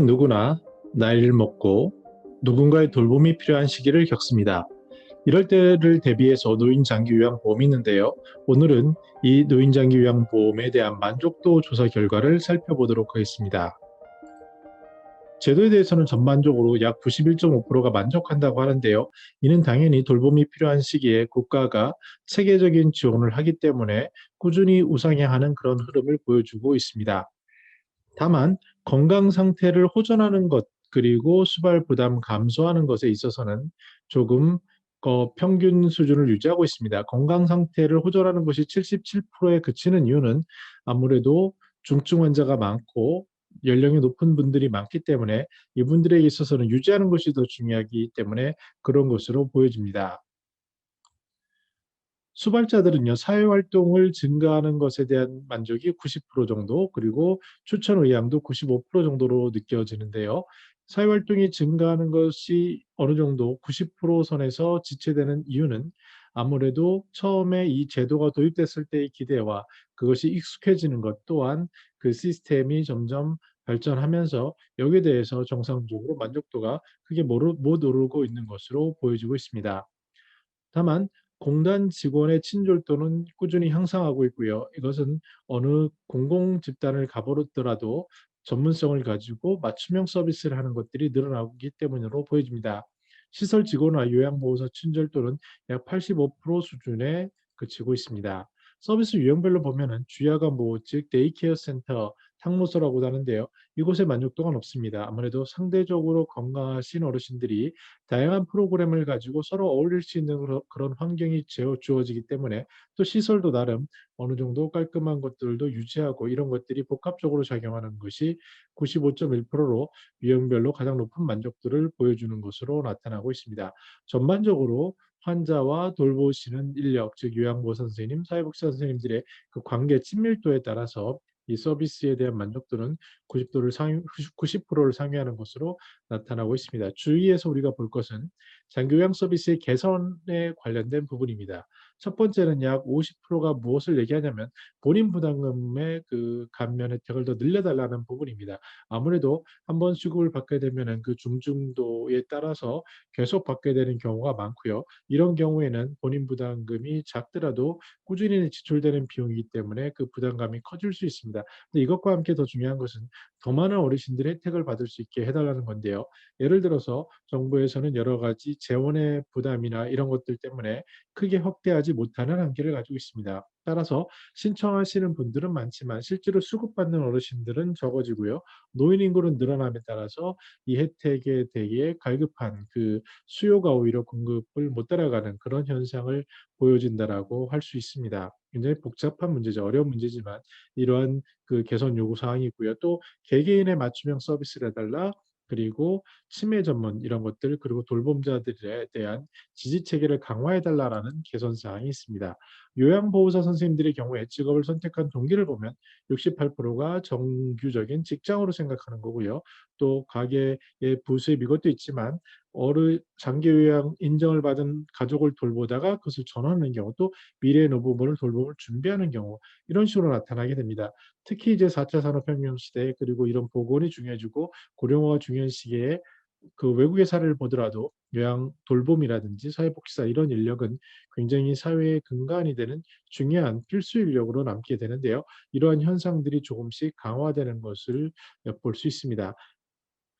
누구나 나이를 먹고 누군가의 돌봄이 필요한 시기를 겪습니다. 이럴 때를 대비해서 노인 장기 요양 보험이 있는데요. 오늘은 이 노인 장기 요양 보험에 대한 만족도 조사 결과를 살펴보도록 하겠습니다. 제도에 대해서는 전반적으로 약 91.5%가 만족한다고 하는데요. 이는 당연히 돌봄이 필요한 시기에 국가가 체계적인 지원을 하기 때문에 꾸준히 우상향하는 그런 흐름을 보여주고 있습니다. 다만 건강 상태를 호전하는 것 그리고 수발 부담 감소하는 것에 있어서는 조금 어, 평균 수준을 유지하고 있습니다. 건강 상태를 호전하는 것이 77%에 그치는 이유는 아무래도 중증 환자가 많고 연령이 높은 분들이 많기 때문에 이분들에게 있어서는 유지하는 것이 더 중요하기 때문에 그런 것으로 보여집니다. 수발자들은요, 사회활동을 증가하는 것에 대한 만족이 90% 정도, 그리고 추천 의향도 95% 정도로 느껴지는데요. 사회활동이 증가하는 것이 어느 정도 90% 선에서 지체되는 이유는 아무래도 처음에 이 제도가 도입됐을 때의 기대와 그것이 익숙해지는 것 또한 그 시스템이 점점 발전하면서 여기에 대해서 정상적으로 만족도가 크게 못 오르고 있는 것으로 보여지고 있습니다. 다만 공단 직원의 친절도는 꾸준히 향상하고 있고요. 이것은 어느 공공 집단을 가보더라도 전문성을 가지고 맞춤형 서비스를 하는 것들이 늘어나기 때문으로 보여집니다. 시설 직원과 요양보호사 친절도는 약 85% 수준에 그치고 있습니다. 서비스 유형별로 보면 은 주야간 보호 즉 데이케어 센터, 탕로소라고 하는데요. 이곳의 만족도가 높습니다. 아무래도 상대적으로 건강하신 어르신들이 다양한 프로그램을 가지고 서로 어울릴 수 있는 그런 환경이 주어지기 때문에 또 시설도 나름 어느 정도 깔끔한 것들도 유지하고 이런 것들이 복합적으로 작용하는 것이 95.1%로 유형별로 가장 높은 만족도를 보여주는 것으로 나타나고 있습니다. 전반적으로 환자와 돌보시는 인력, 즉 요양보호사 선생님, 사회복지사 선생님들의 그 관계 친밀도에 따라서 이 서비스에 대한 만족도는 90도를 상위, 90%를 상회하는 것으로 나타나고 있습니다. 주의해서 우리가 볼 것은 장교양 서비스의 개선에 관련된 부분입니다. 첫 번째는 약 50%가 무엇을 얘기하냐면 본인 부담금의 그 감면 혜택을 더 늘려달라는 부분입니다. 아무래도 한 번 수급을 받게 되면은 그 중증도에 따라서 계속 받게 되는 경우가 많고요. 이런 경우에는 본인 부담금이 작더라도 꾸준히 지출되는 비용이기 때문에 그 부담감이 커질 수 있습니다. 근데 이것과 함께 더 중요한 것은 더 많은 어르신들이 혜택을 받을 수 있게 해달라는 건데요. 예를 들어서 정부에서는 여러 가지 재원의 부담이나 이런 것들 때문에 크게 확대하지 못하는 한계를 가지고 있습니다. 따라서 신청하시는 분들은 많지만 실제로 수급받는 어르신들은 적어지고요. 노인 인구는 늘어남에 따라서 이 혜택에 대해 갈급한 그 수요가 오히려 공급을 못 따라가는 그런 현상을 보여진다라고 할 수 있습니다. 굉장히 복잡한 문제죠. 어려운 문제지만 이러한 그 개선 요구 사항이 있고요. 또 개개인의 맞춤형 서비스를 해달라 그리고 치매 전문 이런 것들 그리고 돌봄자들에 대한 지지 체계를 강화해 달라라는 개선 사항이 있습니다. 요양보호사 선생님들의 경우에 직업을 선택한 동기를 보면 68%가 정규적인 직장으로 생각하는 거고요. 또 가게의 부수입 이것도 있지만 어르 장기 요양 인정을 받은 가족을 돌보다가 그것을 전하는 경우 또 미래 노부모를 돌봄을 준비하는 경우 이런 식으로 나타나게 됩니다. 특히 이제 4차 산업혁명 시대 그리고 이런 보건이 중요해지고 고령화가 중요한 시기에 그 외국의 사례를 보더라도 요양 돌봄이라든지 사회복지사 이런 인력은 굉장히 사회의 근간이 되는 중요한 필수 인력으로 남게 되는데요. 이러한 현상들이 조금씩 강화되는 것을 엿볼 수 있습니다.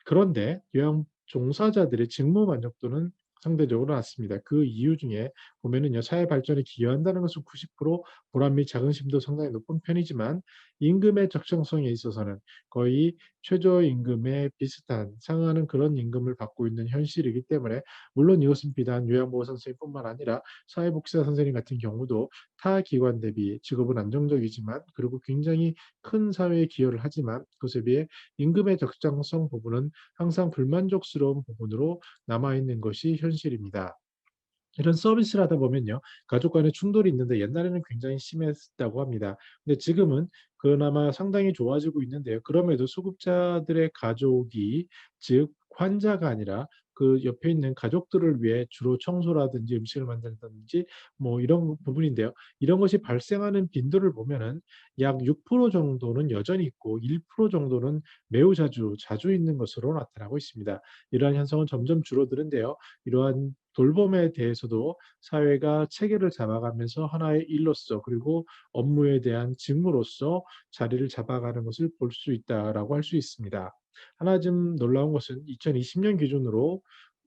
그런데 요양 종사자들의 직무 만족도는 상대적으로 낮습니다. 그 이유 중에 보면은요, 사회 발전에 기여한다는 것은 90% 보람 및 자긍심도 상당히 높은 편이지만 임금의 적정성에 있어서는 거의 최저임금에 비슷한 상하는 그런 임금을 받고 있는 현실이기 때문에 물론 이것은 비단 요양보호 선생님뿐만 아니라 사회복지사 선생님 같은 경우도 타 기관 대비 직업은 안정적이지만 그리고 굉장히 큰 사회에 기여를 하지만 그것에 비해 임금의 적정성 부분은 항상 불만족스러운 부분으로 남아있는 것이 현실입니다. 이런 서비스를 하다 보면요. 가족 간의 충돌이 있는데 옛날에는 굉장히 심했다고 합니다. 근데 지금은 그나마 상당히 좋아지고 있는데요. 그럼에도 수급자들의 가족이 즉 환자가 아니라 그 옆에 있는 가족들을 위해 주로 청소라든지 음식을 만든다든지 뭐 이런 부분인데요. 이런 것이 발생하는 빈도를 보면은 약 6% 정도는 여전히 있고 1% 정도는 매우 자주, 자주 있는 것으로 나타나고 있습니다. 이러한 현상은 점점 줄어드는데요. 이러한 돌봄에 대해서도 사회가 체계를 잡아가면서 하나의 일로서 그리고 업무에 대한 직무로서 자리를 잡아가는 것을 볼 수 있다라고 할 수 있습니다. 하나 좀 놀라운 것은 2020년 기준으로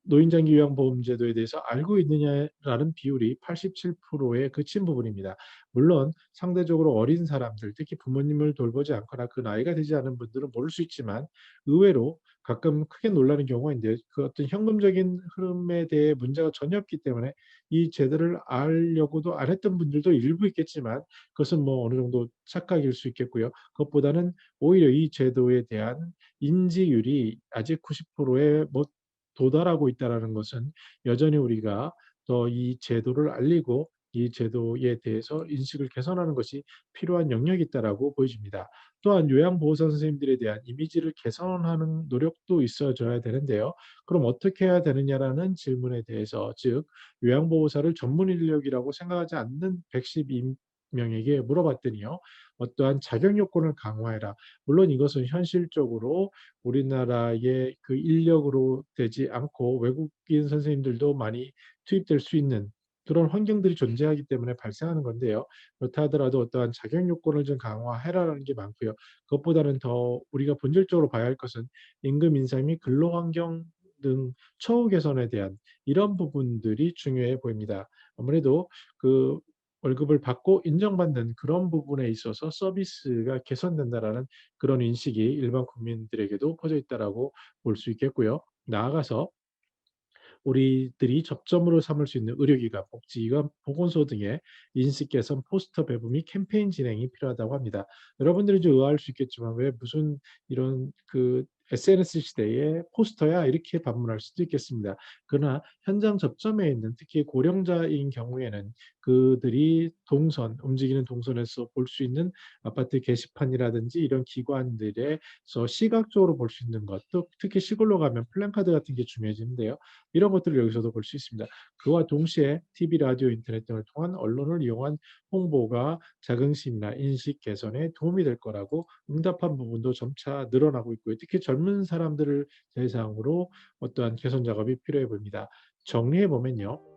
노인장기 요양보험제도에 대해서 알고 있느냐라는 비율이 87%에 그친 부분입니다. 물론 상대적으로 어린 사람들, 특히 부모님을 돌보지 않거나 그 나이가 되지 않은 분들은 모를 수 있지만 의외로 가끔 크게 놀라는 경우가 있는데 그 어떤 현금적인 흐름에 대해 문제가 전혀 없기 때문에 이 제도를 알려고도 안 했던 분들도 일부 있겠지만 그것은 뭐 어느 정도 착각일 수 있겠고요. 그것보다는 오히려 이 제도에 대한 인지율이 아직 90%에 못 도달하고 있다라는 것은 여전히 우리가 더 이 제도를 알리고 이 제도에 대해서 인식을 개선하는 것이 필요한 영역이 있다라고 보여집니다. 또한 요양보호사 선생님들에 대한 이미지를 개선하는 노력도 있어져야 되는데요. 그럼 어떻게 해야 되느냐라는 질문에 대해서 즉 요양보호사를 전문 인력이라고 생각하지 않는 112명에게 물어봤더니요. 어떠한 자격 요건을 강화해라. 물론 이것은 현실적으로 우리나라의 그 인력으로 되지 않고 외국인 선생님들도 많이 투입될 수 있는 그런 환경들이 존재하기 때문에 발생하는 건데요. 그렇다 하더라도 어떠한 자격 요건을 좀 강화해라라는 게 많고요. 그것보다는 더 우리가 본질적으로 봐야 할 것은 임금 인상 및 근로 환경 등 처우 개선에 대한 이런 부분들이 중요해 보입니다. 아무래도 그 월급을 받고 인정받는 그런 부분에 있어서 서비스가 개선된다라는 그런 인식이 일반 국민들에게도 퍼져 있다라고 볼 수 있겠고요. 나아가서 우리들이 접점으로 삼을 수 있는 의료기관, 복지기관, 보건소 등의 인식 개선 포스터 배부 및 캠페인 진행이 필요하다고 합니다. 여러분들이 좀 의아할 수 있겠지만 왜 무슨 이런 그 SNS 시대에 포스터야 이렇게 반문할 수도 있겠습니다. 그러나 현장 접점에 있는 특히 고령자인 경우에는 그들이 동선, 움직이는 동선에서 볼 수 있는 아파트 게시판이라든지 이런 기관들에서 시각적으로 볼 수 있는 것, 또 특히 시골로 가면 플랜카드 같은 게 중요해지는데요. 이런 것들을 여기서도 볼 수 있습니다. 그와 동시에 TV, 라디오, 인터넷 등을 통한 언론을 이용한 홍보가 자긍심이나 인식 개선에 도움이 될 거라고 응답한 부분도 점차 늘어나고 있고요. 특히 젊은 사람들을 대상으로 어떠한 개선 작업이 필요해 보입니다. 정리해 보면요.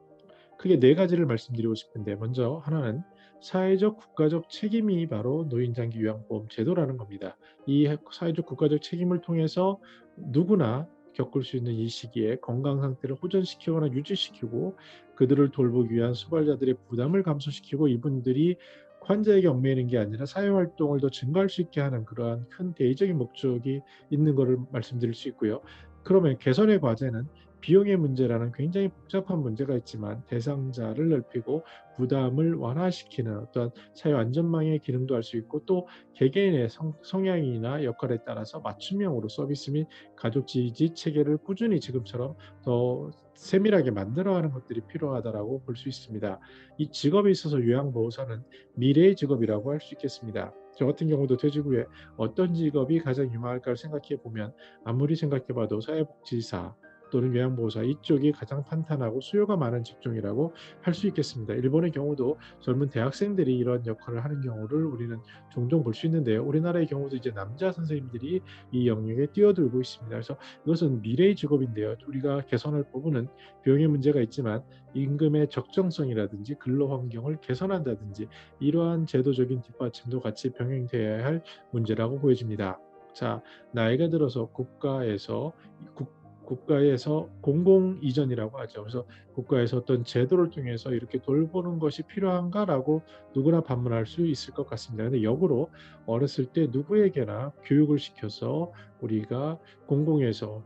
크게 네 가지를 말씀드리고 싶은데 먼저 하나는 사회적 국가적 책임이 바로 노인장기 요양보험 제도라는 겁니다. 이 사회적 국가적 책임을 통해서 누구나 겪을 수 있는 이 시기에 건강 상태를 호전시키거나 유지시키고 그들을 돌보기 위한 수발자들의 부담을 감소시키고 이분들이 환자에게 얽매이는 게 아니라 사회 활동을 더 증가할 수 있게 하는 그러한 큰 대의적인 목적이 있는 것을 말씀드릴 수 있고요. 그러면 개선의 과제는 비용의 문제라는 굉장히 복잡한 문제가 있지만 대상자를 넓히고 부담을 완화시키는 어떤 사회 안전망의 기능도 할 수 있고 또 개개인의 성, 성향이나 역할에 따라서 맞춤형으로 서비스 및 가족 지지 체계를 꾸준히 지금처럼 더 세밀하게 만들어가는 것들이 필요하다라고 볼 수 있습니다. 이 직업에 있어서 요양보호사는 미래의 직업이라고 할 수 있겠습니다. 저 같은 경우도 퇴직 후에 어떤 직업이 가장 유망할까를 생각해 보면 아무리 생각해봐도 사회복지사 또는 요양보호사 이쪽이 가장 탄탄하고 수요가 많은 직종이라고 할 수 있겠습니다. 일본의 경우도 젊은 대학생들이 이런 역할을 하는 경우를 우리는 종종 볼 수 있는데요. 우리나라의 경우도 이제 남자 선생님들이 이 영역에 뛰어들고 있습니다. 그래서 이것은 미래의 직업인데요. 우리가 개선할 부분은 비용의 문제가 있지만 임금의 적정성이라든지 근로 환경을 개선한다든지 이러한 제도적인 뒷받침도 같이 병행되어야 할 문제라고 보여집니다. 자, 나이가 들어서 국가에서 국 국가에서 공공 이전이라고 하죠. 그래서 국가에서 어떤 제도를 통해서 이렇게 돌보는 것이 필요한가라고 누구나 반문할 수 있을 것 같습니다. 근데 역으로 어렸을 때 누구에게나 교육을 시켜서 우리가 공공에서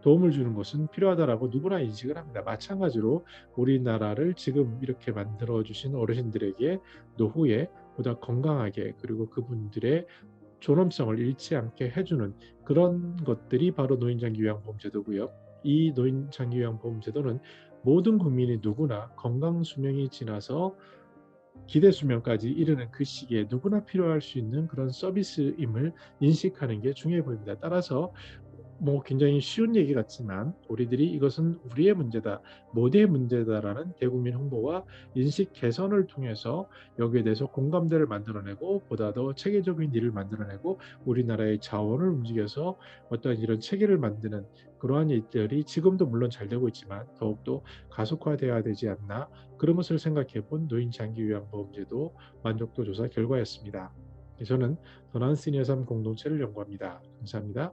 도움을 주는 것은 필요하다라고 누구나 인식을 합니다. 마찬가지로 우리나라를 지금 이렇게 만들어 주신 어르신들에게 노후에 보다 건강하게 그리고 그분들의 존엄성을 잃지 않게 해주는 그런 것들이 바로 노인장기요양보험제도고요. 이 노인장기요양보험제도는 모든 국민이 누구나 건강 수명이 지나서 기대 수명까지 이르는 그 시기에 누구나 필요할 수 있는 그런 서비스임을 인식하는 게 중요해 보입니다. 따라서 뭐 굉장히 쉬운 얘기 같지만 우리들이 이것은 우리의 문제다, 모두의 문제다라는 대국민 홍보와 인식 개선을 통해서 여기에 대해서 공감대를 만들어내고 보다 더 체계적인 일을 만들어내고 우리나라의 자원을 움직여서 어떤 이런 체계를 만드는 그러한 일들이 지금도 물론 잘 되고 있지만 더욱더 가속화돼야 되지 않나 그런 것을 생각해 본 노인 장기 요양보험제도 만족도 조사 결과였습니다. 저는 더 나은 시니어 삶 공동체를 연구합니다. 감사합니다.